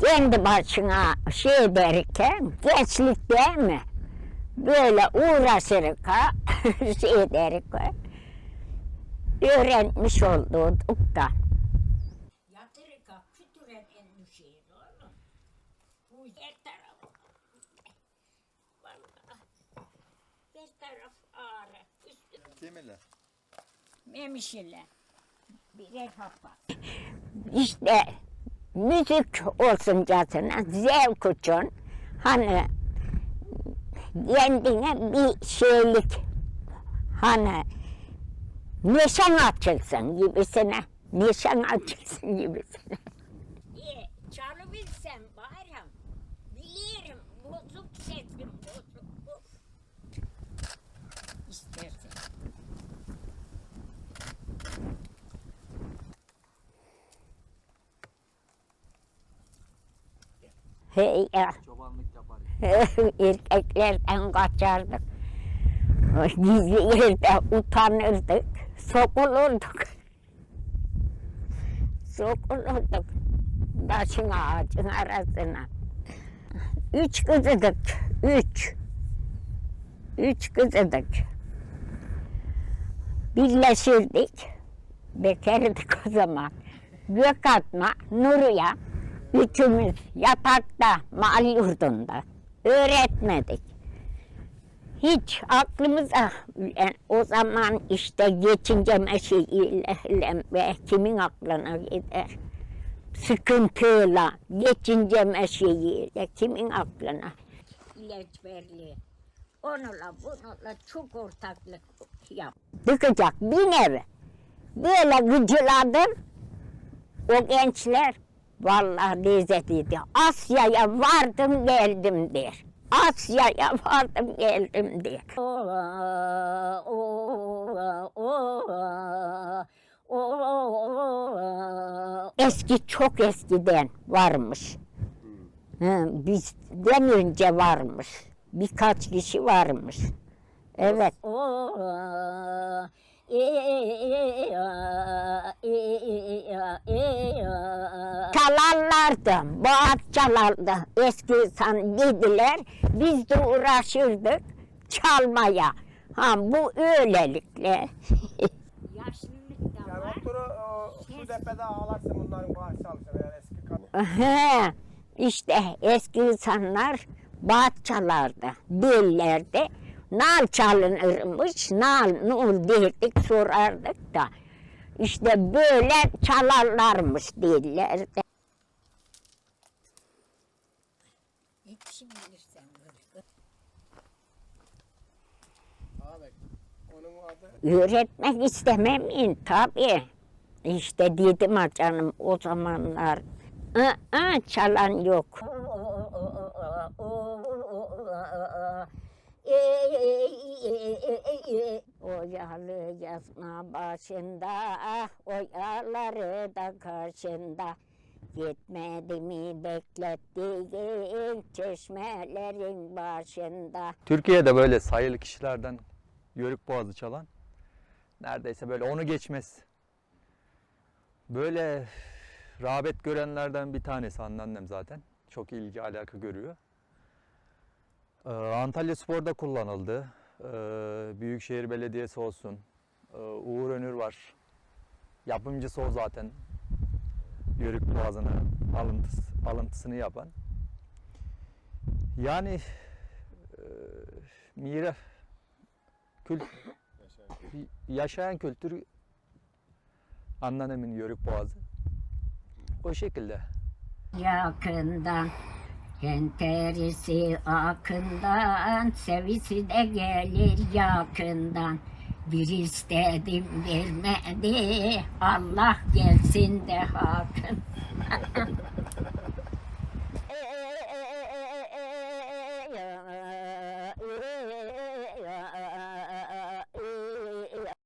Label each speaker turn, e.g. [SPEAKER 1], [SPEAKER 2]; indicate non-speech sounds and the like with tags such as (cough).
[SPEAKER 1] kendi başına şey derken gençlik değil mi? Böyle uğraşırık ha, (laughs) şey derik ha. Öğrenmiş olduk da.
[SPEAKER 2] Yatırıka kütüren endişeyi oğlum. Bu her taraf. Vallahi. Her taraf ağrı. Üstü
[SPEAKER 3] Yeminle.
[SPEAKER 2] memişile. Birer hapa.
[SPEAKER 1] İşte müzik olsun casına zevk için hani kendine bir şeylik hani neşen açılsın gibisine neşen açılsın gibisine.
[SPEAKER 2] İyi, çalıbilsem bayram. Bilirim bozuk sesim bozuk.
[SPEAKER 1] Hey ya
[SPEAKER 3] Çobanlık yapar. (laughs)
[SPEAKER 1] erkeklerden kaçardık. Gizli yerde utanırdık, sokulurduk. Sokulurduk taşın ağacın arasına. Üç kızıdık, üç. Üç kızıdık. Birleşirdik, bekardık o zaman. Gökatma, Nurya, üçümüz yatakta, mal yurdunda. Öğretmedik. Hiç aklımıza yani o zaman işte geçince meşiyle ve kimin aklına gider? Sıkıntıyla, geçince meşiyle kimin aklına?
[SPEAKER 2] İlaç verli. Onunla bununla çok ortaklık yap.
[SPEAKER 1] Dıkacak bir nevi. Böyle gıcıladım. O gençler vallahi lezzetliydi. Asya'ya vardım geldim der. Asya'ya vardım geldim der. Eski çok eskiden varmış. Hı, bizden önce varmış. Birkaç kişi varmış. Evet. Çalarlardı, boğaz çalardı. Eski insan dediler, biz de uğraşırdık çalmaya. Ha bu öylelikle. (laughs)
[SPEAKER 2] Yaşlılık da
[SPEAKER 4] Yani
[SPEAKER 2] var.
[SPEAKER 4] oturu o, su depede ağlarsın bunların bağış çalışır yani eski kadın.
[SPEAKER 1] He, işte eski insanlar bağ çalardı, dillerdi. Nal çalınırmış, nal nul derdik sorardık da. İşte böyle çalarlarmış dillerdi.
[SPEAKER 2] Yetişebilirsen böyle.
[SPEAKER 4] Abi onun adı
[SPEAKER 1] Öğretmek istemem tabii. İşte dedim ha canım o zamanlar. Aa, çalan yok. Oyalı yazma başında, oyaları da karşında. Gitmedi mi beklettiğin çeşmelerin başında.
[SPEAKER 3] Türkiye'de böyle sayılı kişilerden Yörük Boğazı çalan neredeyse böyle onu geçmez. Böyle rağbet görenlerden bir tanesi anneannem zaten. Çok ilgi alaka görüyor. Ee, Antalya Spor'da kullanıldı. Ee, Büyükşehir Belediyesi olsun. Ee, Uğur Önür var. Yapımcısı o zaten. Yörük Boğazı'nın alıntısı, alıntısını yapan. Yani e, mira kült yaşayan kültür anneannemin Yörük Boğazı. O şekilde.
[SPEAKER 2] Yakından Enterisi akından, sevisi de gelir yakından. Bir istedim vermedi, Allah gelsin de hakkın. (laughs)